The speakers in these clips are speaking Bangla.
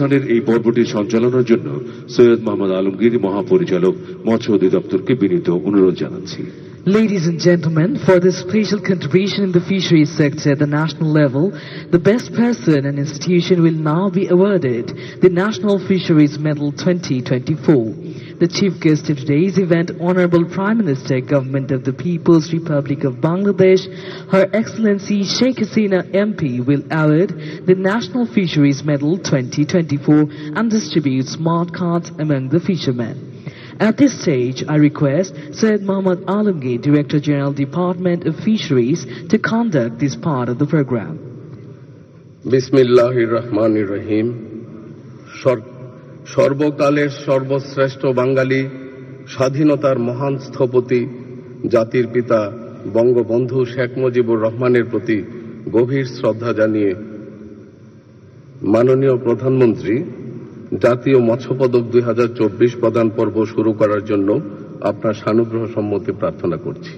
অনুষ্ঠানের এই পর্বটি সঞ্চালনার জন্য সৈয়দ মোহাম্মদ আলমগীর মহাপরিচালক মৎস্য অধিদপ্তরকে বিনীত অনুরোধ জানাচ্ছি Ladies and gentlemen, for this special contribution in the fisheries sector at the national level, the best person and institution will now be awarded the National Fisheries Medal 2024. The chief guest of today's event, Honorable Prime Minister, Government of the People's Republic of Bangladesh, Her Excellency Sheikh Hasina MP will award the National Fisheries Medal 2024 and distribute smart cards among the fishermen. At this stage, I request Sir Muhammad Alamgir, Director General, Department of Fisheries, to conduct this part of the program. Bismillahir Rahmanir Rahim. সর্বকালের সর্বশ্রেষ্ঠ বাঙালি, স্বাধীনতার মহান স্থপতি, জাতির পিতা বঙ্গবন্ধু শেখ মুজিবুর রহমানের প্রতি গভীর শ্রদ্ধা জানিয়ে মাননীয় প্রধানমন্ত্রী, জাতীয় মৎস্য পদক দুই হাজার চব্বিশ প্রদান পর্ব শুরু করার জন্য আপনার সানুগ্রহ সম্মতি প্রার্থনা করছি।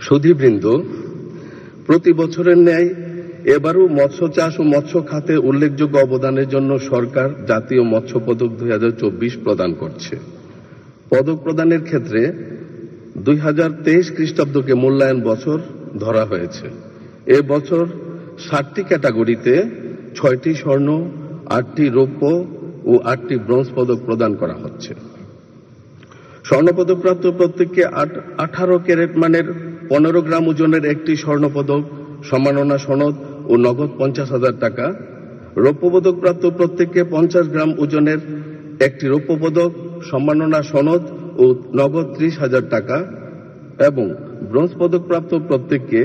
সুধীবৃন্দ, প্রতি বছরের ন্যায় এবারও মৎস্য চাষ ও মৎস্য খাতে উল্লেখযোগ্য অবদানের জন্য সরকার জাতীয় মৎস্য পদক দুই হাজার চব্বিশ প্রদান করছে। পদক প্রদানের ক্ষেত্রে দুই হাজার তেইশ খ্রিস্টাব্দকে মূল্যায়ন বছর ধরা হয়েছে। এ বছর ষাটটি ক্যাটাগরিতে ছয়টি স্বর্ণ, আটটি রৌপ্য ও আটটি ব্রোঞ্জ পদক প্রদান করা হচ্ছে। স্বর্ণপদকপ্রাপ্ত প্রত্যেককে আঠারো ক্যারেট মানের পনেরো গ্রাম ওজনের একটি স্বর্ণপদক সম্মাননা সনদ ও নগদ পঞ্চাশ হাজার টাকা। রৌপ্য পদকপ্রাপ্ত প্রত্যেককে পঞ্চাশ গ্রাম ওজনের একটি রৌপ্য পদক সম্মাননা সনদ ও নগদ ত্রিশ হাজার টাকা এবং ব্রোঞ্জ পদকপ্রাপ্ত প্রত্যেককে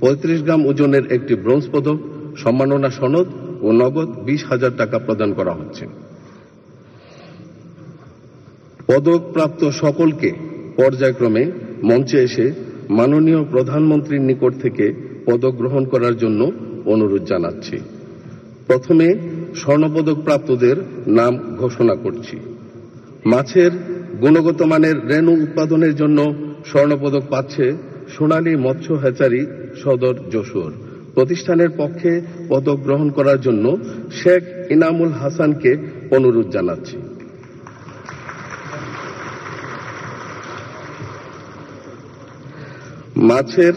পঁয়ত্রিশ গ্রাম ওজনের একটি ব্রোঞ্জ পদক, সম্মাননা সনদ ও নগদ বিশ হাজার টাকা প্রদান করা হচ্ছে। পদকপ্রাপ্ত সকলকে পর্যায়ক্রমে মঞ্চে এসে মাননীয় প্রধানমন্ত্রীর নিকট থেকে পদক গ্রহণ করার জন্য অনুরোধ জানাচ্ছি। প্রথমে স্বর্ণপদক প্রাপ্তদের নাম ঘোষণা করছি। মাছের গুণগত মানের রেণু উৎপাদনের জন্য স্বর্ণপদক পাচ্ছে সোনালী মৎস্য হ্যাচারি সদর যশোর। প্রতিষ্ঠানের পক্ষে পদক গ্রহণ করার জন্য শেখ ইনামুল হাসানকে অনুরোধ জানাচ্ছি। মাছের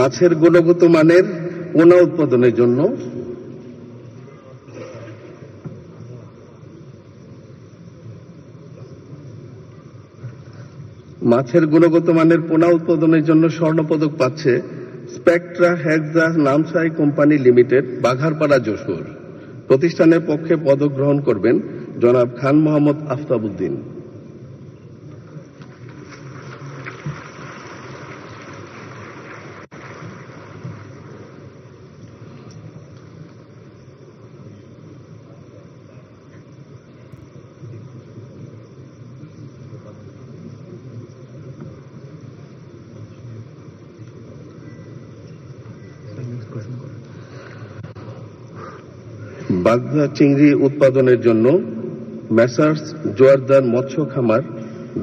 মাছের গুণগত মানের পোনা উৎপাদনের জন্য। মাছের গুণগত মানের পোনা উৎপাদনের জন্য স্বর্ণপদক পাচ্ছে স্পেকট্রা হেক্সা নামসাই কোম্পানি লিমিটেড, বাঘারপাড়া, যশোর। প্রতিষ্ঠানের পক্ষে পদক গ্রহণ করবেন জনাব খান মোহাম্মদ আফতাবুদ্দিন বাগদা চিংড়ি উৎপাদনের জন্য ম্যাসার্স জোয়ারদার মৎস্য খামার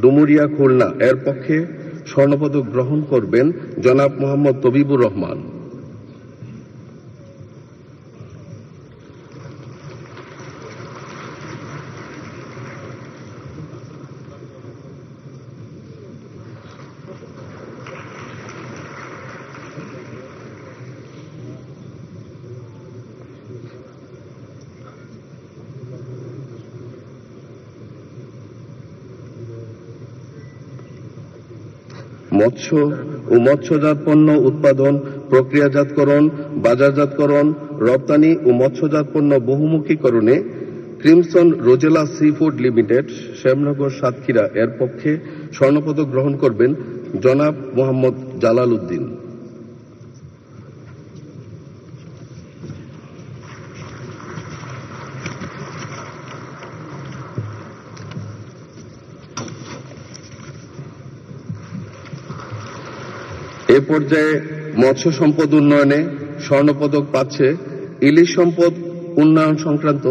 ডুমুরিয়া খুলনা এর পক্ষে স্বর্ণপদক গ্রহণ করবেন জনাব মোহাম্মদ তবিবুর রহমান। মৎস্য ও মৎস্যজাত পণ্য উৎপাদন, প্রক্রিয়াজাতকরণ, বাজারজাতকরণ, রপ্তানি ও মৎস্যজাত পণ্য বহুমুখীকরণে Crimson Rosella sea food limited, Shyamnagar Satkhira এর পক্ষে স্বর্ণপদক গ্রহণ করবেন জনাব মোহাম্মদ জালাল উদ্দিন এ পর্যায়ে মৎস্য সম্পদ উন্নয়নে স্বর্ণপদক পাচ্ছে ইলিশ সম্পদ উন্নয়ন সংক্রান্ত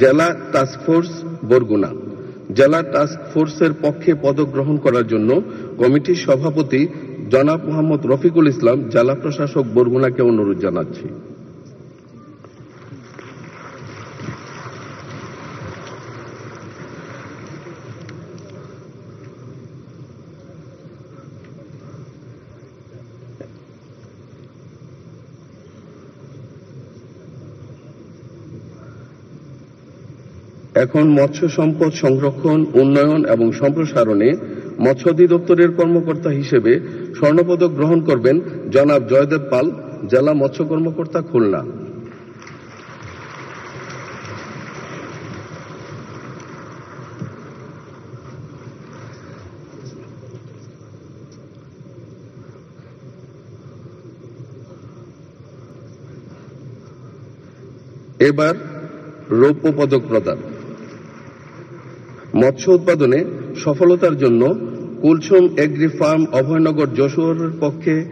জেলা টাস্কফোর্স বরগুনা। জেলা টাস্কফোর্সের পক্ষে পদক গ্রহণ করার জন্য কমিটির সভাপতি জনাব মোহাম্মদ রফিকুল ইসলাম জেলা প্রশাসক বরগুনাকে অনুরোধ জানাচ্ছি। এখন মৎস্য সম্পদ সংরক্ষণ, উন্নয়ন এবং সম্প্রসারণে মৎস্য অধিদপ্তরের কর্মকর্তা হিসেবে স্বর্ণপদক গ্রহণ করবেন জনাব জয়দেব পাল, জেলা মৎস্য কর্মকর্তা খুলনা। এবার রৌপ্য পদক প্রদান। মৎস্য উৎপাদনে সফলতার জন্য কুলসুম এগ্রি ফার্ম অভয়নগর যশোরের পক্ষে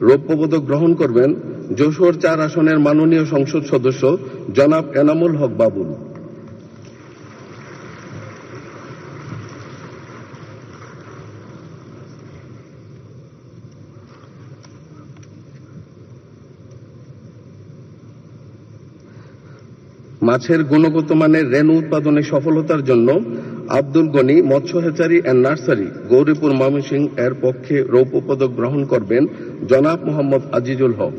রৌপ্য পদক গ্রহণ করবেন যশোর চার আসনের মাননীয় সংসদ সদস্য জনাব এনামুল হক বাবুল। মাছের গুণগত মানের রেণু উৎপাদনে সফলতার জন্য আব্দুল গনি মৎস্য hatchery and nursery, Gauripur Mymensingh এর পক্ষে রৌপ্য পদক গ্রহণ করবেন জনাব মোহাম্মদ আজিজুল হক।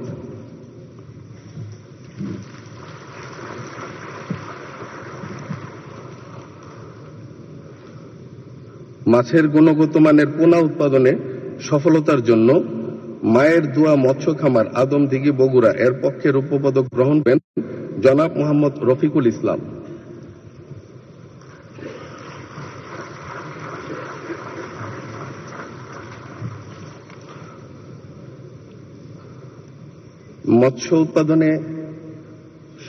মাছের গুণগত মানের পোনা উৎপাদনে সফলতার জন্য মায়ের দোয়া মৎস্য খামার আদমদিঘি বগুড়া এর পক্ষে রৌপ্য পদক গ্রহণ করেন জনাব মোহাম্মদ রফিকুল ইসলাম। মৎস্য উৎপাদনে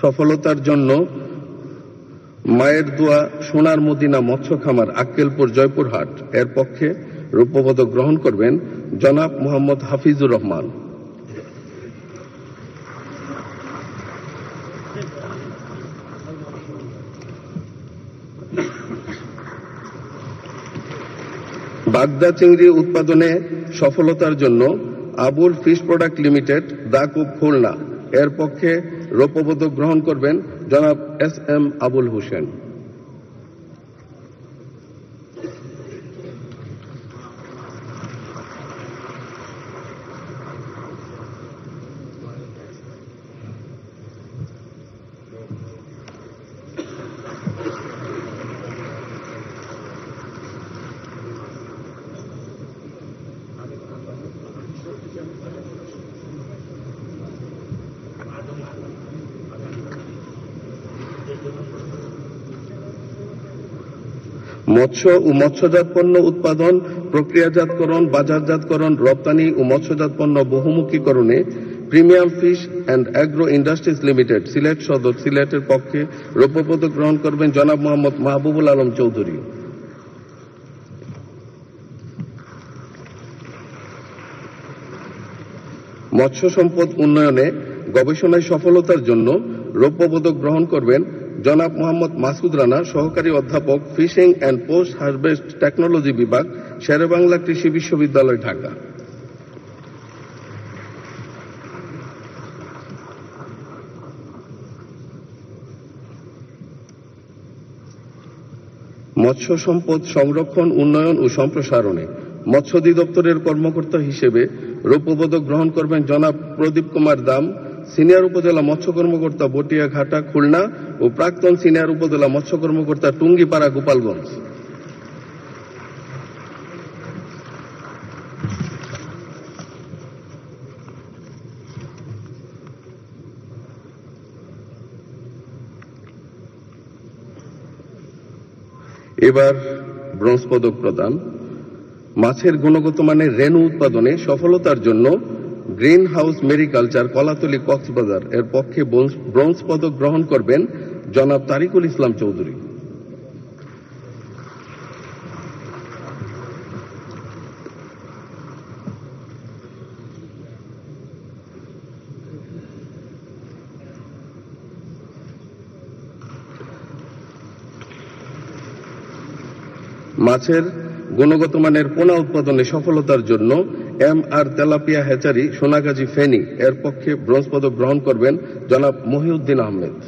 সফলতার জন্য মায়ের দোয়া সোনার মদিনা মৎস্য খামার আক্কেলপুর জয়পুরহাট এর পক্ষে রৌপ্যপদক গ্রহণ করবেন জনাব মোহাম্মদ হাফিজুর রহমান। বাগদা চিংড়ি উৎপাদনে সফলতার জন্য আবুল ফিশ প্রোডাক্ট লিমিটেড দাকুব খুলনা। এর পক্ষে রৌপ্যপদক গ্রহণ করবেন জনাব এস এম আবুল হোসেন। মৎস্য ও মৎস্যজাত পণ্য উৎপাদন, প্রক্রিয়াজাতকরণ, বাজারজাতকরণ, রপ্তানি ও মৎস্যজাত পণ্য বহুমুখীকরণে premium fish and agro industries limited, Sylhet Sadar, সিলেটের পক্ষে রৌপ্য পদক গ্রহণ করবেন জনাব মোহাম্মদ মাহবুবুল আলম চৌধুরী। মৎস্য সম্পদ উন্নয়নে গবেষণায় সফলতার জন্য রৌপ্য পদক গ্রহণ করবেন জনাব মোহাম্মদ মাসুদ রানা সহকারী অধ্যাপক fishing and post harvest technology বিভাগ শেরেবাংলা কৃষি বিশ্ববিদ্যালয়, ঢাকা। মৎস্য সম্পদ সংরক্ষণ, উন্নয়ন ও সম্প্রসারণে মৎস্য অধিদপ্তরের কর্মকর্তা হিসেবে রৌপ্যপদক গ্রহণ করবেন জনাব প্রদীপ কুমার দাম সিনিয়র উপজেলা মৎস্য কর্মকর্তা বটিয়া ঘাটা খুলনা ও প্রাক্তন সিনিয়র উপজেলা মৎস্য কর্মকর্তা টুঙ্গিপাড়া, গোপালগঞ্জ। এবার ব্রোঞ্জ পদক প্রদান। মাছের গুণগত মানের রেণু উৎপাদনে সফলতার জন্য green house mariculture Kolatoli Cox's Bazar এর পক্ষে ব্রোঞ্জ পদক গ্রহণ করবেন জনাব তারিকুল ইসলাম চৌধুরী। মাছের গুণগত মানের পোনা উৎপাদনে সফলতার জন্য M R tilapia hatchery Sonagazi Feni এর পক্ষে ব্রোঞ্জ পদক গ্রহণ করবেন জনাব মহিউদ্দিন আহমেদ।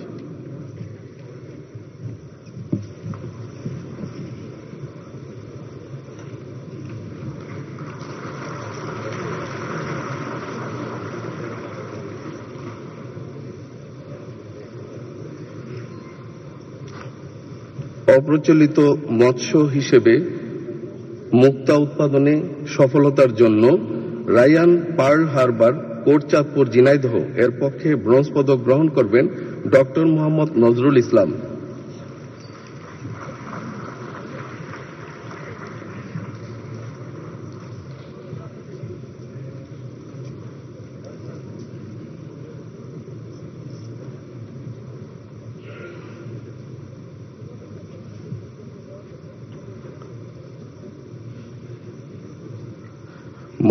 অপ্রচলিত মৎস্য হিসেবে মুক্তা উৎপাদনে সফলতার জন্য Ryan pearl harbour Kotchandpur Jhenaidah এর পক্ষে ব্রোঞ্জ পদক গ্রহণ করবেন ডক্টর মোহাম্মদ নজরুল ইসলাম।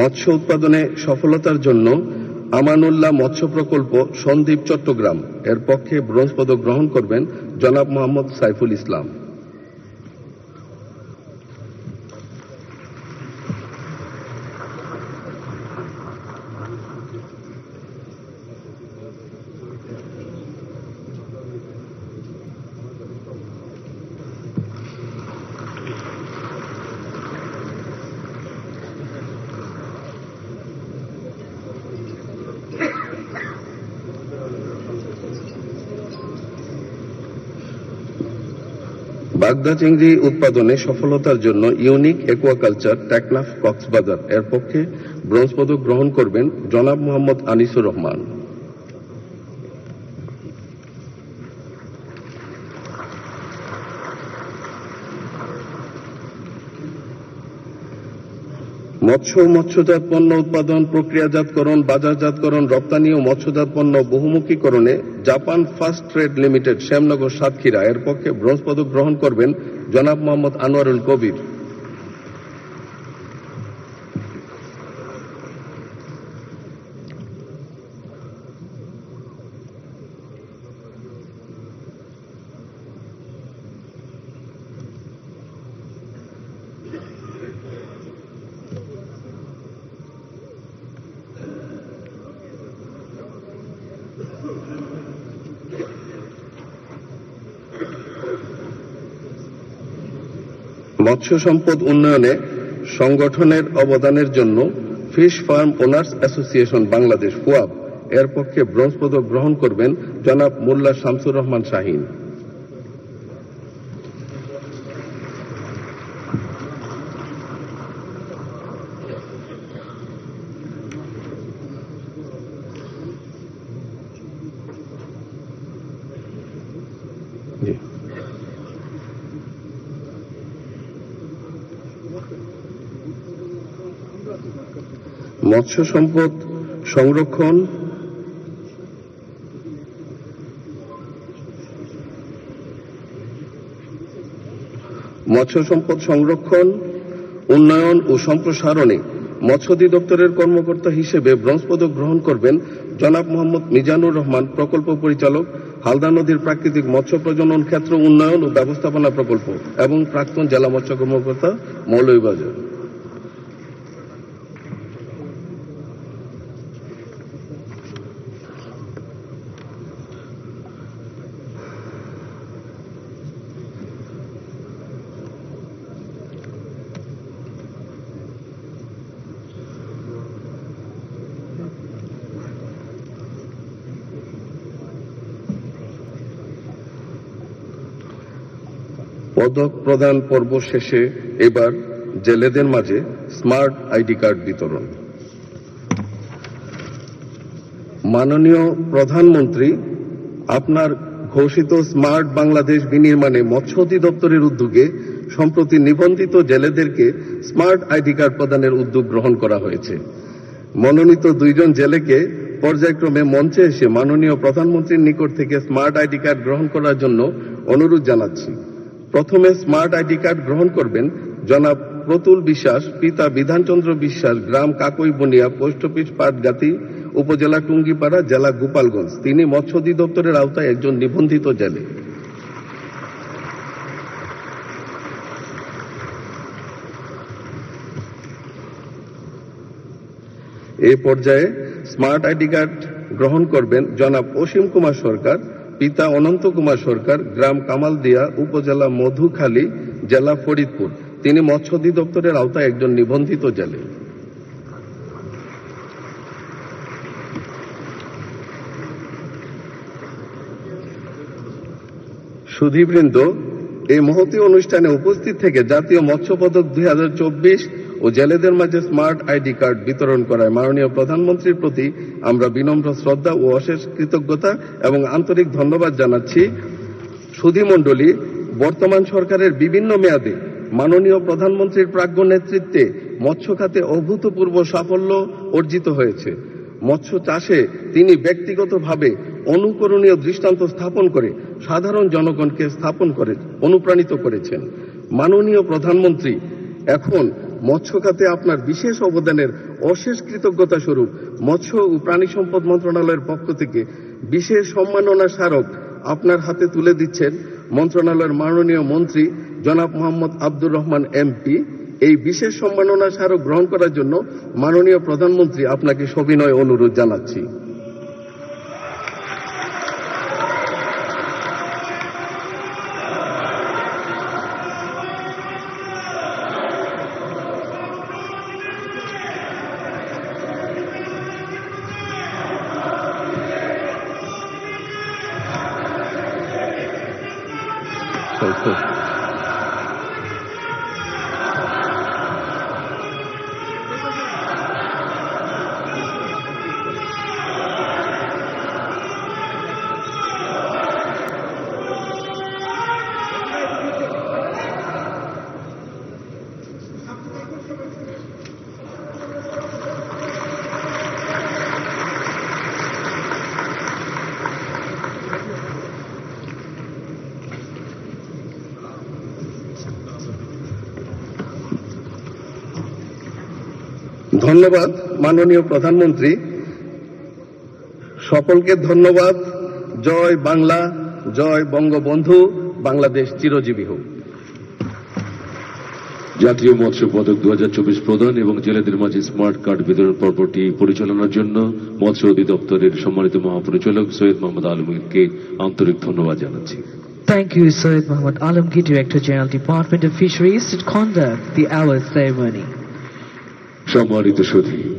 মৎস্য উৎপাদনে সফলতার জন্য আমানুল্লাহ মৎস্য প্রকল্প সন্দ্বীপ চট্টগ্রাম এর পক্ষে ব্রোঞ্জ পদক গ্রহণ করবেন জনাব মোহাম্মদ সাইফুল ইসলাম। বাগদা চিংড়ি উৎপাদনে সফলতার জন্য ইউনিক একুয়াকালচার টেকনাফ কক্সবাজার এর পক্ষে ব্রোঞ্জ পদক গ্রহণ করবেন জনাব মোহাম্মদ আনিসুর রহমান। মৎস্য ও মৎস্যজাত পণ্য উৎপাদন, প্রক্রিয়াজাতকরণ, বাজারজাতকরণ, রপ্তানি ও মৎস্যজাত পণ্য বহুমুখীকরণে Japan first trade limited Shyamnagar Satkhira এর পক্ষে ব্রোঞ্জ পদক গ্রহণ করবেন জনাব মোহাম্মদ আনোয়ারুল কবির। মৎস্য সম্পদ উন্নয়নে সংগঠনের অবদানের জন্য fish farm owners association Bangladesh, ফুয়াব। এর পক্ষে ব্রোঞ্জ পদক গ্রহণ করবেন জনাব মোল্লা শামসুর রহমান শাহিন। মৎস্য সম্পদ সংরক্ষণ, মৎস্য সম্পদ সংরক্ষণ, উন্নয়ন ও সম্প্রসারণে মৎস্য অধিদপ্তরের কর্মকর্তা হিসেবে ব্রোঞ্জ পদক গ্রহণ করবেন জনাব মোহাম্মদ মিজানুর রহমান, প্রকল্প পরিচালক, হালদা নদীর প্রাকৃতিক মৎস্য প্রজনন ক্ষেত্র উন্নয়ন ও ব্যবস্থাপনা প্রকল্প এবং প্রাক্তন জেলা মৎস্য কর্মকর্তা মৌলভীবাজার। পদক প্রদান পর্ব শেষে এবার জেলেদের মাঝে স্মার্ট আইডি কার্ড বিতরণ। মাননীয় প্রধানমন্ত্রী, আপনার ঘোষিত স্মার্ট বাংলাদেশ বিনির্মাণে মৎস্য অধিদপ্তরের উদ্যোগে সম্প্রতি নিবন্ধিত জেলেদেরকে স্মার্ট আইডি কার্ড প্রদানের উদ্যোগ গ্রহণ করা হয়েছে। মনোনীত দুইজন জেলেকে পর্যায়ক্রমে মঞ্চে এসে মাননীয় প্রধানমন্ত্রীর নিকট থেকে স্মার্ট আইডি কার্ড গ্রহণ করার জন্য অনুরোধ জানাচ্ছি। প্রথমে স্মার্ট আইডি কার্ড গ্রহণ করবেন। জনাব প্রতুল বিশ্বাস, পিতা বিধানচন্দ্র বিশ্বাস, গ্রাম কাকই বনিয়া পোস্ট অফিস পাটগাতি, উপজেলা টুঙ্গিপাড়া, জেলা গোপালগঞ্জ। তিনি মৎস্য অধিদপ্তরের আওতায় একজন নিবন্ধিত জেলে। এ পর্যায়ে স্মার্ট আইডি কার্ড গ্রহণ করবেন জনাব অসীম কুমার সরকার পিতা অনন্ত কুমার সরকার, গ্রাম কামালদিয়া, উপজেলা মধুখালী, জেলা ফরিদপুর। তিনি মৎস্য অধিদপ্তরের আওতায় একজন নিবন্ধিত জেলে। সুধীবৃন্দ, এই মহতী অনুষ্ঠানে উপস্থিত থেকে জাতীয় মৎস্য পদক দুই ও জেলেদের মাঝে স্মার্ট আইডি কার্ড বিতরণ করায় মাননীয় প্রধানমন্ত্রীর প্রতি আমরা বিনম্র শ্রদ্ধা ও অশেষ কৃতজ্ঞতা এবং আন্তরিক ধন্যবাদ জানাচ্ছি। সুধীমণ্ডলী বর্তমান সরকারের বিভিন্ন মেয়াদে মাননীয় প্রধানমন্ত্রীর প্রাজ্ঞ নেতৃত্বে মৎস্য খাতে অভূতপূর্ব সাফল্য অর্জিত হয়েছে। মৎস্য চাষে তিনি ব্যক্তিগতভাবে অনুকরণীয় দৃষ্টান্ত স্থাপন করে সাধারণ জনগণকে স্থাপন করে, অনুপ্রাণিত করেছেন। মাননীয় প্রধানমন্ত্রী এখন মৎস্য খাতে আপনার বিশেষ অবদানের অশেষ কৃতজ্ঞতা স্বরূপ মৎস্য ও প্রাণী সম্পদ মন্ত্রণালয়ের পক্ষ থেকে বিশেষ সম্মাননা স্মারক আপনার হাতে তুলে দিচ্ছেন মন্ত্রণালয়ের মাননীয় মন্ত্রী জনাব মোহাম্মদ আব্দুর রহমান এমপি। এই বিশেষ সম্মাননা স্মারক গ্রহণ করার জন্য মাননীয় প্রধানমন্ত্রী আপনাকে সবিনয় অনুরোধ জানাচ্ছি। so. ধন্যবাদ মাননীয় প্রধানমন্ত্রী। সকলকে ধন্যবাদ। জয় বাংলা জয় বঙ্গবন্ধু। বাংলাদেশ চিরজীবী হোক। জাতীয় মৎস্য পদক দু প্রদান এবং জেলেদের মাঝে স্মার্ট কার্ড বিতরণ পর্বটি পরিচালনার জন্য মৎস্য অধিদপ্তরের সম্মানিত মহাপরিচালক সৈয়দ মোহাম্মদ আলমীরকে আন্তরিক ধন্যবাদ জানাচ্ছি। Thank you, Syed Muhammad Alamgir, Director General Department of Fisheries, to conduct the hour ceremony. সম্মানিত সুধী